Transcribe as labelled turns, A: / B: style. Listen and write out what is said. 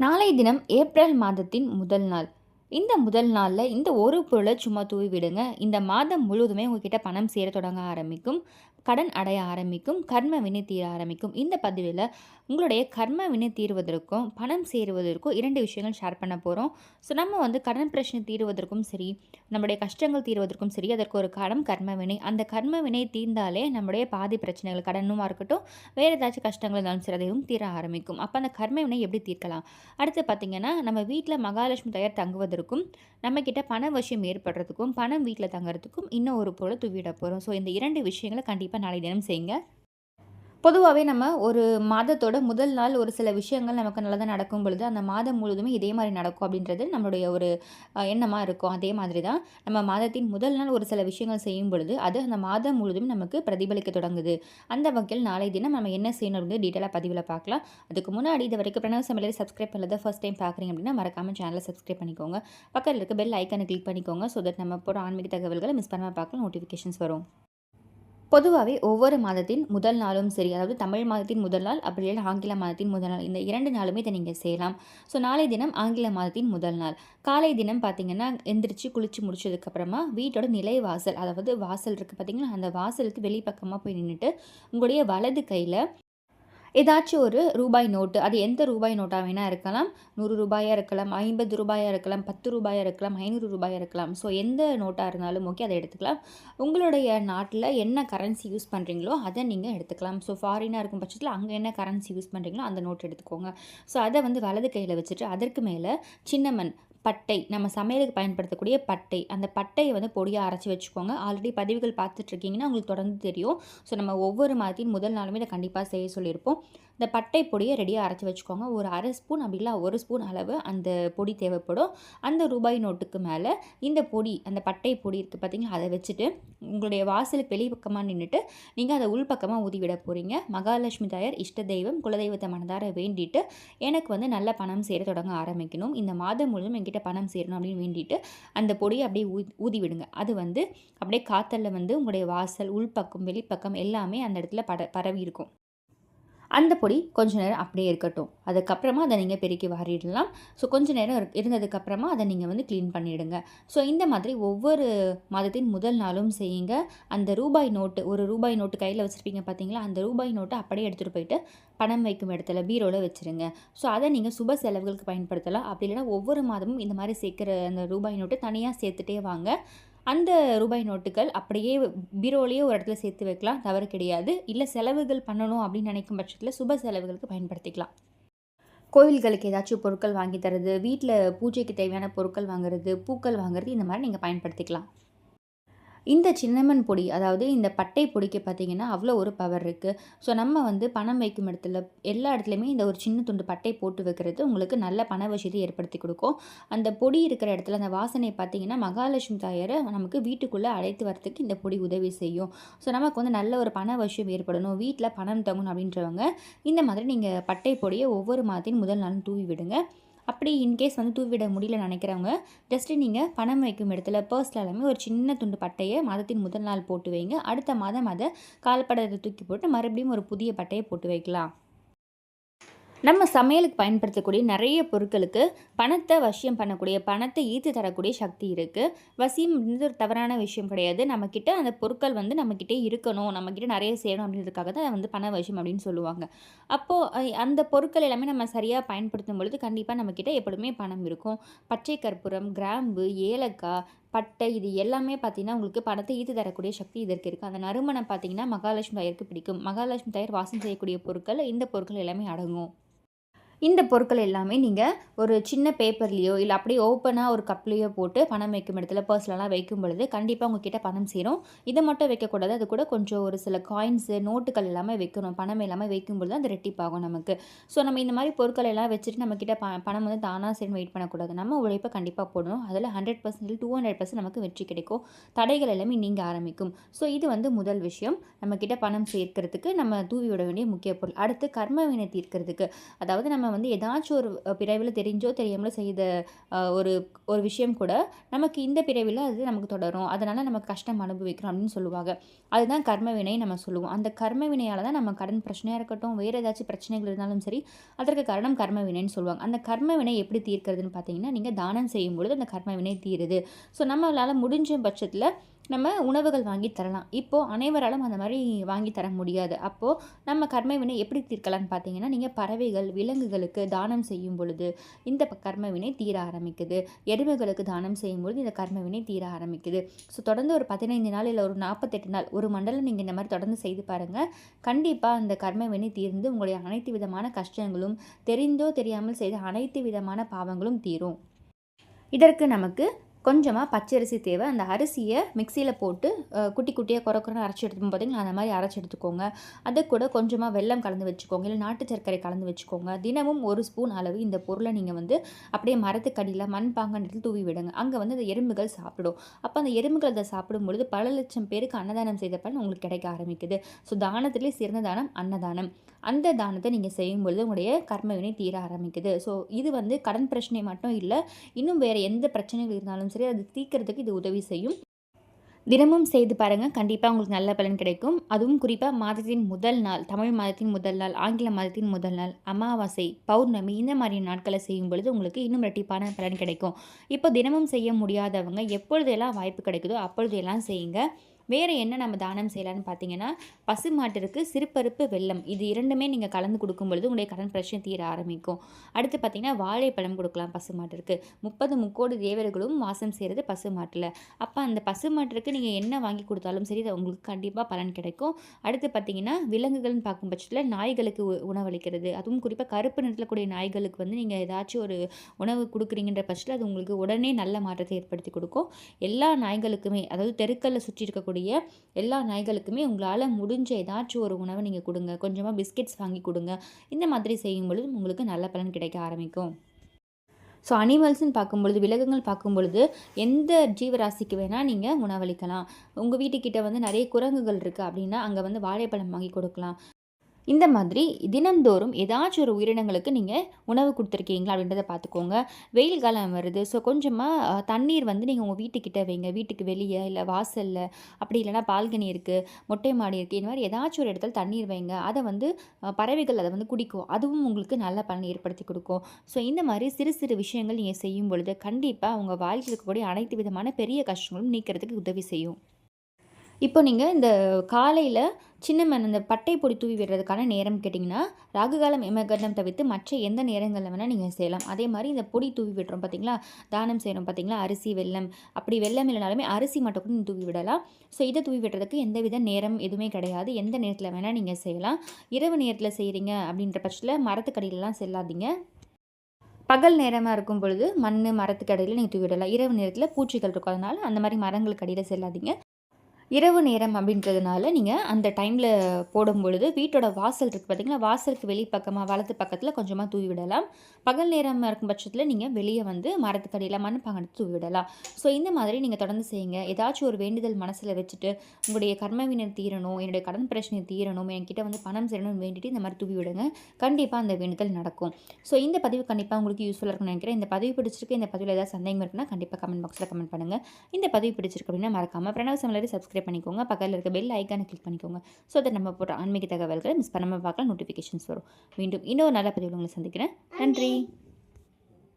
A: நாளைய தினம் ஏப்ரல் மாதத்தின் முதல் நாள். இந்த முதல் நாளில் இந்த ஒரு பொருளை சும்மா தூவி விடுங்க. இந்த மாதம் முழுவதுமே உங்ககிட்ட பணம் சேர தொடங்க ஆரம்பிக்கும். கடன் அடைய ஆரம்பிக்கும் கர்ம வினை தீர ஆரம்பிக்கும். இந்த பதிவில் உங்களுடைய கர்ம வினை தீர்வதற்கும் பணம் சேருவதற்கும் இரண்டு விஷயங்கள் ஷேர் பண்ண போகிறோம் ஸோ நம்ம வந்து கடன் பிரச்சனை தீர்வதற்கும் சரி நம்முடைய கஷ்டங்கள் தீர்வதற்கும் சரி அதற்கு ஒரு கடன் கர்ம வினை. அந்த கர்ம வினை தீர்ந்தாலே நம்முடைய பாதி பிரச்சனைகள் கடனுமா இருக்கட்டும் வேறு ஏதாச்சும் கஷ்டங்கள் இருந்தாலும் சரி அதையும் தீர ஆரம்பிக்கும். அப்போ அந்த கர்ம வினை எப்படி தீர்க்கலாம்? அடுத்து பார்த்திங்கன்னா நம்ம வீட்டில் மகாலட்சுமி தயார் தங்குவதற்கும் நம்மக்கிட்ட பண வசியம் ஏற்படுறதுக்கும் பணம் வீட்டில் தங்குறதுக்கும் இன்னும் ஒரு பொருளை தூவிட போகிறோம் ஸோ இந்த இரண்டு விஷயங்களை கண்டிப்பாக நாளை தினம் செய்யுங்க. பொதுவாகவே நம்ம ஒரு மாதத்தோட முதல் நாள் ஒரு சில விஷயங்கள் நமக்கு நல்லதாக நடக்கும் பொழுது அந்த மாதம் முழுதுமே இதே மாதிரி நடக்கும் அப்படின்றது நம்மளுடைய ஒரு எண்ணமாக இருக்கும். அதே மாதிரி தான் நம்ம மாதத்தின் முதல் நாள் ஒரு சில விஷயங்கள் செய்யும் பொழுது அது அந்த மாதம் முழுவதும் நமக்கு பிரதிபலிக்க தொடங்குது. அந்த வகையில் நாளை தினம் நம்ம என்ன செய்யணும் அப்படின்னு டீட்டெயிலாக பதிவில் பார்க்கலாம். அதுக்கு முன்னாடி இது வரைக்கும் பிரணவ சமையலை சப்ஸ்கிரைப் பண்ணல ஃபஸ்ட் டைம் பார்க்குறீங்க அப்படின்னா மறக்காமல் சேனலை சப்ஸ்கிரைப் பண்ணிக்கோங்க. பக்கத்தில் இருக்க பெல் ஐக்கனை கிளிக் பண்ணிக்கோங்க ஸோ தட் நம்ம போகிற ஆன்மீக தகவல்களை மிஸ் பண்ணாமல் பார்க்கலாம் நோட்டிஃபிகேஷன்ஸ் வரும். பொதுவாகவே ஒவ்வொரு மாதத்தின் முதல் நாளும் சரி அதாவது தமிழ் மாதத்தின் முதல் நாள் அப்படி இல்லை ஆங்கில மாதத்தின் முதல் நாள் இந்த இரண்டு நாளுமே இதை நீங்கள் செய்யலாம். ஸோ நாளை தினம் ஆங்கில மாதத்தின் முதல் நாள். காலை தினம் பார்த்தீங்கன்னா எந்திரிச்சு குளிச்சு முடிச்சதுக்கப்புறமா வீட்டோட நிலை வாசல் அதாவது வாசல் இருக்குது பார்த்தீங்கன்னா அந்த வாசலுக்கு வெளிப்பக்கமாக போய் நின்றுட்டு உங்களுடைய வலது கையில் ஏதாச்சும் ஒரு ரூபாய் நோட்டு அது எந்த ரூபாய் நோட்டாக வேணால் இருக்கலாம். நூறு ரூபாயாக இருக்கலாம் ஐம்பது ரூபாயாக இருக்கலாம் பத்து ரூபாயாக இருக்கலாம் ஐநூறு ரூபாயாக இருக்கலாம். ஸோ எந்த நோட்டாக இருந்தாலும் ஓகே அதை எடுத்துக்கலாம். உங்களுடைய நாட்டில் என்ன கரன்சி யூஸ் பண்ணுறீங்களோ அதை நீங்கள் எடுத்துக்கலாம். ஸோ ஃபாரினாக இருக்கும் பட்சத்தில் அங்கே என்ன கரன்சி யூஸ் பண்ணுறீங்களோ அந்த நோட் எடுத்துக்கோங்க. ஸோ அதை வந்து வலது கையில் வச்சுட்டு அதற்கு மேலே சின்னமன் பட்டை நம்ம சமையலுக்கு பயன்படுத்தக்கூடிய பட்டை. அந்த பட்டையை வந்து பொடியாக அரைச்சி வச்சுக்கோங்க. ஆல்ரெடி பதிவுகள் பார்த்துட்ருக்கீங்கன்னா உங்களுக்கு தொடர்ந்து தெரியும். ஸோ நம்ம ஒவ்வொரு மாதத்தின் முதல் நாளுமே இதை கண்டிப்பாக செய்ய சொல்லியிருப்போம். இந்த பட்டை பொடியை ரெடியாக அரைச்சி வச்சுக்கோங்க. ஒரு அரை ஸ்பூன் அப்படி இல்லை ஒரு ஸ்பூன் அளவு அந்த பொடி தேவைப்படும். அந்த ரூபாய் நோட்டுக்கு மேலே இந்த பொடி அந்த பட்டை பொடி இருக்குது பார்த்தீங்களா அதை வச்சுட்டு உங்களுடைய வாசலுக்கு வெளிப்பக்கமாக நின்றுட்டு நீங்கள் அதை உள்பக்கமாக ஊதி விட போகிறீங்க மகாலட்சுமி தாயார் இஷ்ட தெய்வம் குலதெய்வத்தை மனதார வேண்டிட்டு எனக்கு வந்து நல்ல பணம் சேர தொடங்க ஆரம்பிக்கணும். இந்த மாதம் முழுவதும் என்கிட்ட பணம் சேரணும் அப்படின்னு வேண்டிட்டு அந்த பொடியை அப்படியே ஊ ஊதி விடுங்க. அது வந்து அப்படியே காத்தலில் வந்து உங்களுடைய வாசல் உள்பக்கம் வெளிப்பக்கம் எல்லாமே அந்த இடத்துல பட பரவி இருக்கும் அந்த பொடி கொஞ்ச நேரம் அப்படியே இருக்கட்டும். அதுக்கப்புறமா அதை நீங்கள் பெருக்கி வாரிடலாம். ஸோ கொஞ்சம் நேரம் இருந்ததுக்கப்புறமா அதை நீங்கள் வந்து க்ளீன் பண்ணிவிடுங்க ஸோ இந்த மாதிரி ஒவ்வொரு மாதத்தின் முதல் நாளும் செய்யுங்க. அந்த ரூபாய் நோட்டு ஒரு ரூபாய் நோட்டு கையில் வச்சுருப்பீங்க பார்த்தீங்களா அந்த ரூபாய் நோட்டை அப்படியே எடுத்துகிட்டு போயிட்டு பணம் வைக்கும் இடத்துல பீரோவில் வச்சுருங்க. ஸோ அதை நீங்கள் சுப செலவுகளுக்கு பயன்படுத்தலாம். அப்படி இல்லைனா ஒவ்வொரு மாதமும் இந்த மாதிரி சேர்க்குற அந்த ரூபாய் நோட்டு தனியாக சேர்த்துட்டே வாங்க. அந்த ரூபாய் நோட்டுகள் அப்படியே பீரோலேயே ஒரு இடத்துல சேர்த்து வைக்கலாம் தவறு கிடையாது. இல்லை செலவுகள் பண்ணணும் அப்படின்னு நினைக்கும் பட்சத்தில் சுப செலவுகளுக்கு பயன்படுத்திக்கலாம். கோவில்களுக்கு ஏதாச்சும் பொருட்கள் வாங்கி தரது வீட்டில் பூஜைக்கு தேவையான பொருட்கள் வாங்குறது பூக்கள் வாங்குறது இந்த மாதிரி நீங்கள் பயன்படுத்திக்கலாம். இந்த சின்னமன் பொடி அதாவது இந்த பட்டை பொடிக்கு பார்த்திங்கன்னா அவ்வளோ ஒரு பவர் இருக்குது ஸோ நம்ம வந்து பணம் வைக்கும் இடத்துல எல்லா இடத்துலையுமே இந்த ஒரு சின்ன துண்டு பட்டை போட்டு வைக்கிறது உங்களுக்கு நல்ல பண விஷயத்தை ஏற்படுத்தி கொடுக்கும். அந்த பொடி இருக்கிற இடத்துல அந்த வாசனை பார்த்திங்கன்னா மகாலட்சுமி தாயாரை நமக்கு வீட்டுக்குள்ளே அழைத்து வரத்துக்கு இந்த பொடி உதவி செய்யும். ஸோ நமக்கு வந்து நல்ல ஒரு பண விஷயம் ஏற்படணும். வீட்டில் பணம் தங்கணும் அப்படின்றவங்க இந்த மாதிரி நீங்கள் பட்டை பொடியை ஒவ்வொரு மாதத்தையும் முதல் நாளும் தூவி விடுங்க. அப்படி இன்கேஸ் வந்து தூவிட முடியல நினைக்கிறவங்க ஜஸ்ட்டு நீங்கள் பணம் வைக்கும் இடத்துல பர்ஸில் எல்லாமே ஒரு சின்ன துண்டு பட்டையை மாதத்தின் முதல் நாள் போட்டு வைங்க. அடுத்த மாதம் அதை கால்படத்தை தூக்கி போட்டு மறுபடியும் ஒரு புதிய பட்டையை போட்டு வைக்கலாம். நம்ம சமையலுக்கு பயன்படுத்தக்கூடிய நிறைய பொருட்களுக்கு பணத்தை வசியம் பண்ணக்கூடிய பணத்தை ஈர்த்து தரக்கூடிய சக்தி இருக்குது வசியம் வந்து ஒரு தவறான விஷயம் கிடையாது. நம்மக்கிட்ட அந்த பொருட்கள் வந்து நம்மக்கிட்டே இருக்கணும். நம்மக்கிட்ட நிறைய செய்யணும் அப்படின்றதுக்காக தான் வந்து பண வசியம் அப்படின்னு சொல்லுவாங்க. அப்போது அந்த பொருட்கள் எல்லாமே நம்ம சரியாக பயன்படுத்தும் பொழுது கண்டிப்பாக நம்மக்கிட்ட எப்பொழுதுமே பணம் இருக்கும். பச்சை கற்பூரம் கிராம்பு ஏலக்காய் பட்டை இது எல்லாமே பார்த்திங்கன்னா உங்களுக்கு பணத்தை ஈர்த்து தரக்கூடிய சக்தி இதற்கு இருக்குது அந்த நறுமணம் பார்த்திங்கன்னா மகாலட்சுமி தயருக்கு பிடிக்கும். மகாலட்சுமி தயர் வாசம் செய்யக்கூடிய பொருட்கள் இந்த பொருட்கள் எல்லாமே அடங்கும். இந்த பொருட்கள் எல்லாமே நீங்கள் ஒரு சின்ன பேப்பர்லேயோ இல்லை அப்படியே ஓப்பனாக ஒரு கப்லேயோ போட்டு பணம் வைக்கும் இடத்துல பர்ஸ்லலாம் வைக்கும் பொழுது கண்டிப்பாக உங்ககிட்ட பணம் சேரும். இதை மட்டும் வைக்கக்கூடாது. அது கூட கொஞ்சம் ஒரு சில காயின்ஸு நோட்டுகள் எல்லாமே வைக்கணும். பணம் எல்லாமே வைக்கும் பொழுது அந்த ரெட்டிப்பாகும் நமக்கு. ஸோ நம்ம இந்த மாதிரி பொருட்கள் எல்லாம் வச்சுட்டு நம்மக்கிட்ட ப பணம் வந்து தானாக சேர்ந்து வெயிட் பண்ணக்கூடாது. நம்ம உழைப்பை கண்டிப்பாக போடணும். அதில் hundred percent two hundred percent நமக்கு வெற்றி கிடைக்கும். தடைகள் எல்லாமே நீங்கள் ஆரம்பிக்கும். ஸோ இது வந்து முதல் விஷயம். நம்மக்கிட்ட பணம் சேர்க்கிறதுக்கு நம்ம தூவி விட வேண்டிய முக்கிய பொருள். அடுத்து கர்மவினை தீர்க்கிறதுக்கு. அதாவது நம்ம நம்ம வந்து ஏதாச்சும் ஒரு பிறவில் தெரிஞ்சோ தெரியாமலோ செய்த ஒரு ஒரு விஷயம் கூட நமக்கு இந்த பிறவியில் அது நமக்கு தொடரும். அதனால் நமக்கு கஷ்டம் அனுபவிக்கிறோம் அப்படின்னு சொல்லுவாங்க. அதுதான் கர்ம வினை நம்ம சொல்லுவோம். அந்த கர்மவினையால் தான் நம்ம கடன் பிரச்சனையாக இருக்கட்டும், வேறு ஏதாச்சும் பிரச்சனைகள் இருந்தாலும் சரி, அதற்கு காரணம் கர்ம வினைன்னு சொல்லுவாங்க. அந்த கர்ம வினை எப்படி தீர்க்கிறதுன்னு பார்த்தீங்கன்னா, நீங்கள் தானம் செய்யும் பொழுது அந்த கர்ம வினை தீருது. ஸோ நம்மளால் முடிஞ்ச பட்சத்தில் நம்ம உணவுகள் வாங்கி தரலாம். இப்போது அனைவராலும் அந்த மாதிரி வாங்கி தர முடியாது. அப்போது நம்ம கர்ம வினை எப்படி தீர்க்கலாம்னு பார்த்தீங்கன்னா, நீங்கள் பறவைகள், விலங்குகளுக்கு தானம் செய்யும் பொழுது இந்த கர்ம வினை தீர ஆரம்பிக்குது. எருமைகளுக்கு தானம் செய்யும்பொழுது இந்த கர்ம வினை தீர ஆரம்பிக்குது. ஸோ தொடர்ந்து ஒரு 15 நாள் இல்லை ஒரு 48 நாள், ஒரு மண்டலம் நீங்கள் இந்த மாதிரி தொடர்ந்து செய்து பாருங்கள் கண்டிப்பாக அந்த கர்ம வினை தீர்ந்து உங்களுடைய அனைத்து விதமான கஷ்டங்களும், தெரிந்தோ தெரியாமல் செய்த அனைத்து விதமான பாவங்களும் தீரும். இதற்கு நமக்கு கொஞ்சமாக பச்சரிசி தேவை. அந்த அரிசியை மிக்சியில் போட்டு குட்டி குட்டியாக கொர அரைச்சி எடுத்துக்கும் எடுத்துப்போம் அந்த மாதிரி அரைச்சி எடுத்துக்கோங்க. அதை கூட கொஞ்சமாக வெல்லம் கலந்து வச்சுக்கோங்க. இல்லை நாட்டு சர்க்கரை கலந்து வச்சுக்கோங்க. தினமும் ஒரு ஸ்பூன் அளவு இந்த பொருளை நீங்கள் வந்து அப்படியே மரத்துக்கடியில் மண்பாங்கான இடத்துல தூவி விடுங்க. அங்கே வந்து அந்த எறும்புகள் சாப்பிடும். அப்போ அந்த எறும்புகள் அத சாப்பிடும்பொழுது பல லட்சம் பேருக்கு அன்னதானம் செய்த பலன் உங்களுக்கு கிடைக்க ஆரம்பிக்குது. ஸோ தானத்திலே சிறந்த தானம் அன்னதானம். அந்த தானத்தை நீங்கள் செய்யும்பொழுது உங்களுடைய கர்மவினை தீர ஆரம்பிக்குது. ஸோ இது வந்து கடன் பிரச்சனை மட்டும் இல்லை இன்னும் வேறு எந்த பிரச்சனைகள் இருந்தாலும் சரி, அது தீர்க்கிறதுக்கு இது உதவி செய்யும். தினமும் செய்து பாருங்கள் கண்டிப்பாக உங்களுக்கு நல்ல பலன் கிடைக்கும். அதுவும் குறிப்பாக மாதத்தின் முதல் நாள், தமிழ் மாதத்தின் முதல் நாள், ஆங்கில மாதத்தின் முதல் நாள், அமாவாசை, பௌர்ணமி இந்த மாதிரி நாட்களை செய்யும் பொழுது உங்களுக்கு இன்னும் ரெட்டிப்பான பலன் கிடைக்கும். இப்போ தினமும் செய்ய முடியாதவங்க எப்பொழுதெல்லாம் வாய்ப்பு கிடைக்குதோ அப்பொழுதெல்லாம் செய்யுங்க. வேறு என்ன நம்ம தானம் செய்யலான்னு பார்த்தீங்கன்னா, பசுமாட்டிற்கு சிறுபருப்பு, வெள்ளம் இது இரண்டுமே நீங்கள் கலந்து கொடுக்கும்பொழுது உங்களுடைய கடன் பிரச்சனை தீர ஆரம்பிக்கும். அடுத்து பார்த்தீங்கன்னா, வாழைப்பழம் குடுக்கலாம் பசுமாட்டிற்கு. 30 முக்கோடி தேவர்களும் வாசம் செய்கிறது பசு மாட்டில் அப்போ அந்த பசுமாட்டிற்கு நீங்கள் என்ன வாங்கி கொடுத்தாலும் சரி, அது உங்களுக்கு கண்டிப்பாக பலன் கிடைக்கும். அடுத்து பார்த்தீங்கன்னா, விலங்குகள்னு பார்க்கும் பட்சத்தில் நாய்களுக்கு உ உணவளிக்கிறது. அதுவும் குறிப்பாக கருப்பு நிறத்தில் கூடிய நாய்களுக்கு வந்து நீங்கள் ஏதாச்சும் ஒரு உணவு கொடுக்குறீங்கன்ற பட்சத்தில் அது உங்களுக்கு உடனே நல்ல மாற்றத்தை ஏற்படுத்தி கொடுக்கும் எல்லா நாய்களுக்குமே அதாவது தெருக்களில் சுற்றி இருக்கக்கூடிய எல்லா நாய்களுக்குமே உங்களால முடிஞ்ச ஏதாச்சும் ஒரு உணவை நீங்க கொடுங்க கொஞ்சமா பிஸ்கெட்ஸ் வாங்கி கொடுங்க இந்த மாதிரி செய்யும் பொழுது உங்களுக்கு நல்ல பலன் கிடைக்க ஆரம்பிக்கும். ஸோ அனிமல்ஸ்ன்னு பார்க்கும்பொழுது, விலங்குகள் பார்க்கும்பொழுது, எந்த ஜீவராசிக்கு வேணால் நீங்க உணவளிக்கலாம். உங்க வீட்டுக்கிட்ட வந்து நிறைய குரங்குகள் இருக்கு அப்படின்னா, அங்கே வந்து வாழைப்பழம் வாங்கி கொடுக்கலாம். இந்த மாதிரி தினந்தோறும் ஏதாச்சும் ஒரு உயிரினங்களுக்கு நீங்கள் உணவு கொடுத்துருக்கீங்களா அப்படின்றத பார்த்துக்கோங்க. வெயில் காலம் வருது. ஸோ கொஞ்சமாக தண்ணீர் வந்து நீங்கள் உங்கள் வீட்டுக்கிட்ட வைங்க. வீட்டுக்கு வெளியே இல்லை வாசலில் அப்படி இல்லைனா பால்கனி இருக்குது மொட்டை மாடி இருக்குது இந்த மாதிரி ஏதாச்சும் ஒரு இடத்துல தண்ணீர் வைங்க. அதை வந்து பறவைகள் அதை வந்து குடிக்கும். அதுவும் உங்களுக்கு நல்ல பலன் ஏற்படுத்தி கொடுக்கும் ஸோ இந்த மாதிரி சிறு சிறு விஷயங்கள் நீங்கள் செய்யும் பொழுது, கண்டிப்பாக உங்கள் வாழ்க்கையில் இருக்கக்கூடிய அனைத்து விதமான பெரிய கஷ்டங்களும் நீக்கிறதுக்கு உதவி செய்யும். இப்போ நீங்கள் இந்த காலையில் சின்ன மேன் இந்த பட்டை பொடி தூவி விடுறதுக்கான நேரம் கேட்டிங்கன்னா ராகுகாலம், எமகண்டம் தவிர்த்து மற்ற எந்த நேரங்களில் வேணால் நீங்கள் செய்யலாம். அதே மாதிரி இந்த பொடி தூவி விடுறோம் பார்த்தீங்களா, தானம் செய்கிறோம் பார்த்தீங்களா, அரிசி, வெல்லம் அப்படி வெல்லம் இல்லைனாலுமே அரிசி மட்டும் கூட தூவி விடலாம். ஸோ இதை தூவி விடுறதுக்கு எந்தவித நேரம் எதுவுமே கிடையாது. எந்த நேரத்தில் வேணால் நீங்கள் செய்யலாம். இரவு நேரத்தில் செய்கிறீங்க அப்படின்ற பட்சத்தில் மரத்துக்கடியிலலாம் செல்லாதீங்க. பகல் நேரமாக இருக்கும் பொழுது மண் மரத்துக்கு அடியில நீங்கள் தூவி விடலாம். இரவு நேரத்தில் பூச்சிகள் இருக்கும். அதனால் அந்த மாதிரி மரங்களுக்கு அடியில் செல்லாதீங்க. இரவு நேரம் அப்படின்றதுனால நீங்கள் அந்த டைமில் போடும்பொழுது வீட்டோட வாசல் இருக்குது பார்த்தீங்களா, வாசலுக்கு வெளி பக்கமா வலது பக்கத்தில் கொஞ்சமாக தூவி விடலாம். பகல் நேரம் இருக்கும் பட்சத்தில் நீங்கள் வெளியே வந்து மரத்துக்கு அடியில மண்பாங்கத்துல தூவி விடலாம். ஸோ இந்த மாதிரி நீங்கள் தொடர்ந்து செய்யுங்க. ஏதாச்சும் ஒரு வேண்டுதல் மனசில் வச்சுட்டு, உங்களுடைய கர்மவினர் தீரணும், என்னுடைய கடன் பிரச்சனை தீரணும், என்கிட்ட வந்து பணம் சேரணும்னு வேண்டிட்டு இந்த மாதிரி தூவி விடுங்க. கண்டிப்பாக அந்த வேண்டுதல் நடக்கும். ஸோ இந்த பதிவு கண்டிப்பாக உங்களுக்கு யூஸ்ஃபுல்லாக இருக்கும்னு நெனைக்கிறேன். இந்த பதிவு பிடிச்சிருக்கு, இந்த பதிவில் ஏதாவது சந்தேகம் இருக்குன்னா, கண்டிப்பாக கமெண்ட் பாக்ஸில் கமெண்ட் பண்ணுங்க. இந்த பதிவு பிடிச்சிருக்கு அப்படின்னா மறக்காமல் பிரணவ் சமலரி சப்ஸ்கிரைப் பண்ணிக்கோங்க. பக்கத்தில் இருக்க பெல் ஐக்கானை கிளிக் பண்ணிக்கோங்க. ஸோ அதை நம்ம போட்ட ஆன்மீக தகவல்களை மிஸ் பண்ணாமல் பார்க்கலாம். நோட்டிஃபிகேஷன்ஸ் வரும். மீண்டும் இன்னொரு நல்ல பதிவில உங்களை சந்திக்கிறேன். நன்றி.